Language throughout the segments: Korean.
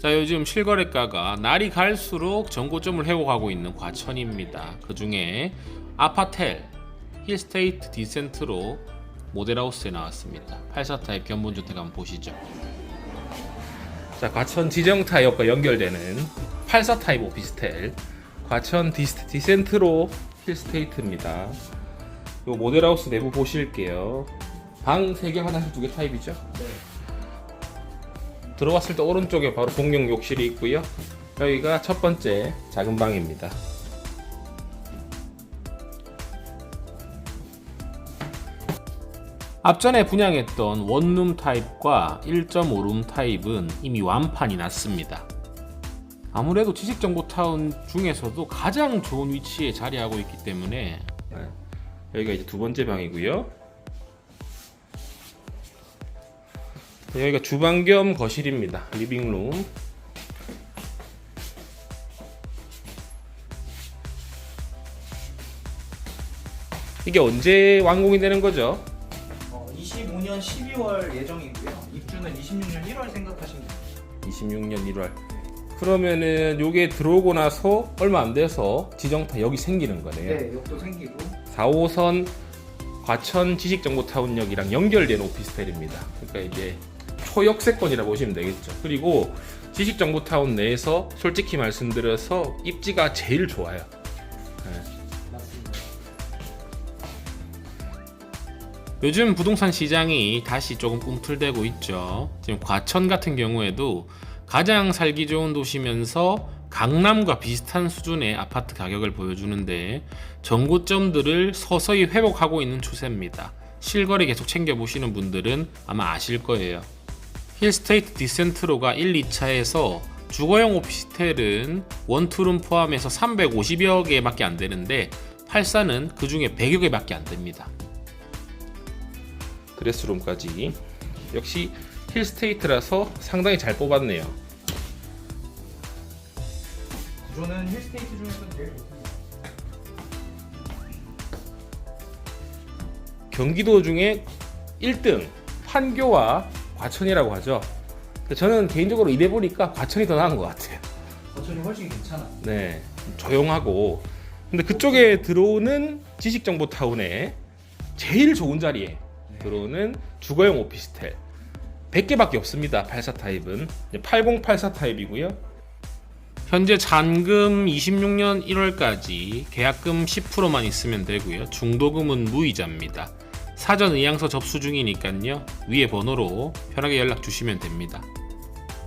자 요즘 실거래가가 날이 갈수록 전고점을 회복하고 있는 과천입니다. 그 중에 아파텔, 힐스테이트 디센트로 모델하우스에 나왔습니다. 84타입 견본주택 한번 보시죠. 자 과천 지정타입과 연결되는 84타입 오피스텔 과천 디스, 디센트로 힐스테이트입니다. 요 모델하우스 내부 보실게요. 방 3개 화장실 2개 타입이죠? 들어왔을 때 오른쪽에 바로 공용 욕실이 있고요. 여기가 첫 번째 작은 방입니다. 앞전에 분양했던 원룸 타입과 1.5룸 타입은 이미 완판이 났습니다. 아무래도 지식정보타운 중에서도 가장 좋은 위치에 자리하고 있기 때문에 네, 여기가 이제 두 번째 방이고요. 여기가 주방 겸 거실입니다. 리빙룸. 이게 언제 완공이 되는 거죠? 어, 25년 12월 예정이고요. 입주는 26년 1월 생각하시면 됩니다. 26년 1월. 그러면은 요게 들어오고 나서 얼마 안 돼서 지정타 여기 생기는 거네요. 네, 욕도 생기고 4호선 과천 지식정보타운역이랑 연결된 오피스텔입니다. 그러니까 이제 초역세권이라 보시면 되겠죠. 그리고 지식정보타운 내에서 솔직히 말씀드려서 입지가 제일 좋아요. 맞습니다. 요즘 부동산 시장이 다시 조금 꿈틀대고 있죠. 지금 과천 같은 경우에도 가장 살기 좋은 도시면서 강남과 비슷한 수준의 아파트 가격을 보여주는데 정고점들을 서서히 회복하고 있는 추세입니다. 실거래 계속 챙겨보시는 분들은 아마 아실 거예요. 힐스테이트 디센트로가 1, 2차에서 주거용 오피스텔은 원투룸 포함해서 350여 개밖에 안 되는데 84는 그 중에 100여 개밖에 안 됩니다. 드레스룸까지 역시 힐스테이트라서 상당히 잘 뽑았네요. 구조는 힐스테이트 중에서 제일 좋습니다. 경기도 중에 1등 판교와 과천이라고 하죠. 근데 저는 개인적으로 이래 보니까 과천이 더 나은 것 같아요. 거천이 훨씬 괜찮아요. 네, 좀 조용하고. 근데 그쪽에 들어오는 지식정보타운에 제일 좋은 자리에 들어오는 주거용 오피스텔 100개밖에 없습니다. 84 타입은 8084 타입이고요. 현재 잔금 26년 1월까지 계약금 10%만 있으면 되고요. 중도금은 무이자입니다. 사전 의향서 접수 중이니까요. 위에 번호로 편하게 연락 주시면 됩니다.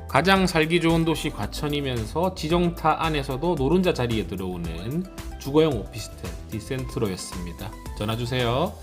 가장 살기 좋은 도시 과천이면서 지정타 안에서도 노른자 자리에 들어오는 주거용 오피스텔 디센트로였습니다. 전화 주세요.